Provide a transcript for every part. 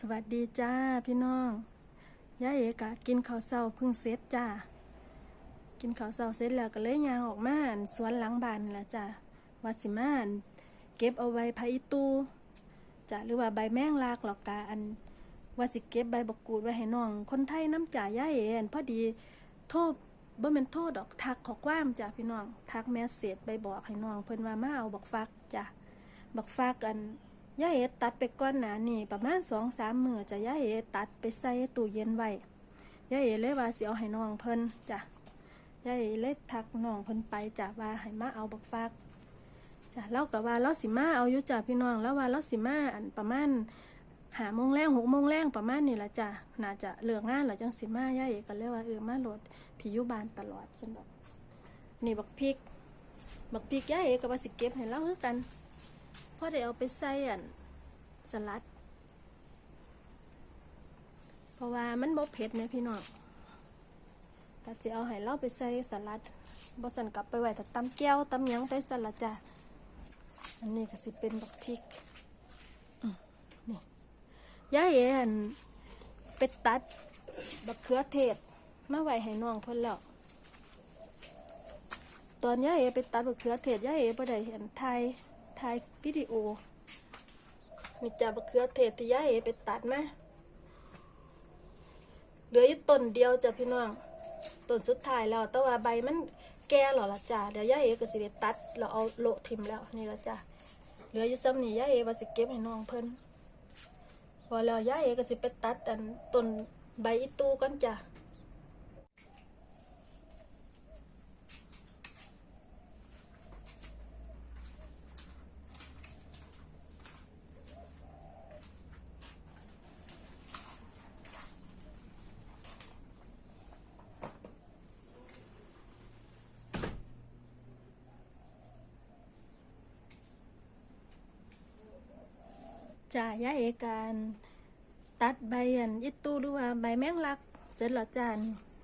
สวัสดีจ้าพี่น้องยายเอกะกินข้าวเช้าเพิ่งเสร็จจ้า กินข้าวเช้าเสร็จแล้วก็เลยยางออกมาสวนหลังบ้านละจ้าว่าสิมานเก็บเอาไว้ไผอีตูจ้าหรือว่าใบแมงลากหรอกกาอันว่าสิเก็บใบบกกูดไว้ให้น้อง คนไทยน้ำจ่ายายเอ็นพอดีโทษบ่แม่นโทษดอกทักขอความจ้าพี่น้องทักแมสเสจไปบอกให้น้อง เพิ่นว่ามาเอาบักฟักจ้าบักฟักอัน ย่าเอตัดไปก้อนหนานี่ประมาณสองสามมือจะย่าเอตัดไปใส่ตู้เย็นไว้ย่าเอเลยว่าสิเอาให้น้องเพิ่นจ้ะย่าเอเลยทักน้องเพิ่นไปจ้ะว่าให้มาเอาบักฟักจ้ะเล่ากับว่าเราสิมาเอาอยู่จ้ะพี่น้องแล้วว่าเราสิมาอันประมาณหาโมงแรงหกโมงแรงประมาณนี่ละจ้ะน่าจะเลืองานแล้วจังสิมาย่าเอก็เลยว่าเออมาโหลดพิยุบานตลอดสนุกนี่บักพริกบักพริกย่าเอก็ว่าสิเก็บให้เราคือกัน อได้เอาไปใส่อันสลัด เพราะว่ามันบ่เผ็ดนะพี่น้องก็จะเอาให้เราไปใส่สลัดบ่สันกลับไปไว้แต่ตำแก้วตำยังไปสลัดจ้ะอันนี้ก็สิเป็นบักพริกนี่ยายเอ็นไปตัดบักเขือเทศมาไว้ให้น้องเพิ่นแล้วตอนยายเอไปตัดบักเขือเทศยายเอบ่ได้เห็นถ่าย ถ่ายวิดีโอมีจ่าบักเขือเทศที่ยายเอไปตัดมาเหลืออยู่ต้นเดียวจ้ะพี่น้องต้นสุดท้ายแล้วแต่ว่าใบมันแก่หรอละจ้ะเดี๋ยวยายเอก็สิไปตัดแล้วเอาโลทิมแล้วนี่ละจ้ะเหลืออยู่ซ้ำนี่ยายเอว่าสิเก็บให้น้องเพิ่นพอแล้วยายเอก็สิไปตัดอันต้นใบอีตูก่อนจ้ะ จ้าย่าเอการตัดใบอันยิตูหรือว่าใบแมงลัก เสร็จแล้วจ้า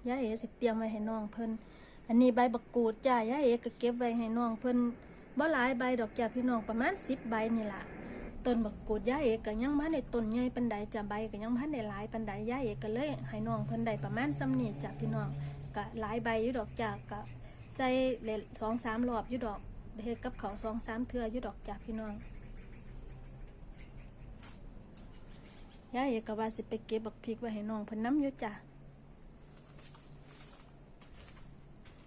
ย่าเอสิเตรียมไว้ให้น้องเพิ่นอันนี้ใบบักกูดจ้าย่าเอก็เก็บไว้ให้น้องเพิ่นบ่หลายใบดอกจ้าพี่น้องประมาณสิบใบนี่ล่ะต้นบักกูดย่าเอก็ยังมาในต้นใหญ่ปันใดจ้าใบก็ยังพันได้หลายปันใดย่าเอก็เลยให้น้องเพิ่นได้ประมาณซ้ำนี่จ้าพี่น้องก็หลายใบอยู่ดอกจ้าก็ใส่เลสองสามรอบอยู่ดอกเฮ็ดกับเขาสองสามเทื่ออยู่ดอกจ้าพี่น้อง ยายเอกว่าสิไปเก็บบักพริกไว้ให้น้องเพิ่นน้ำอยู่จ้ะ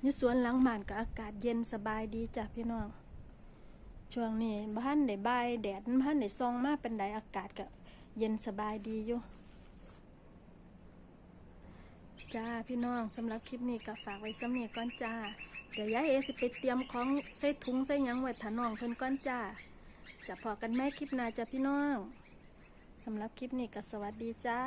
ยสวนหลังบ้านก็อากาศเย็นสบายดีจ้ะพี่น้อง ช่วงนี้บ้านได้บายแดดบ้านได้ซองมากเป็นไดอากาศก็เย็นสบายดีอยู่จ้าพี่น้องสำหรับคลิปนี้ก็ฝากไว้สำเนียก่อนจ้า เดี๋ยวยายเอสิไปเตรียมของใส่ถุงใส่ยังไว้ถนองเพิ่นก่อนจ้าจะพอกันแม่คลิปหน้าจ้ะพี่น้อง สำหรับคลิปนี้ก็สวัสดีจ้า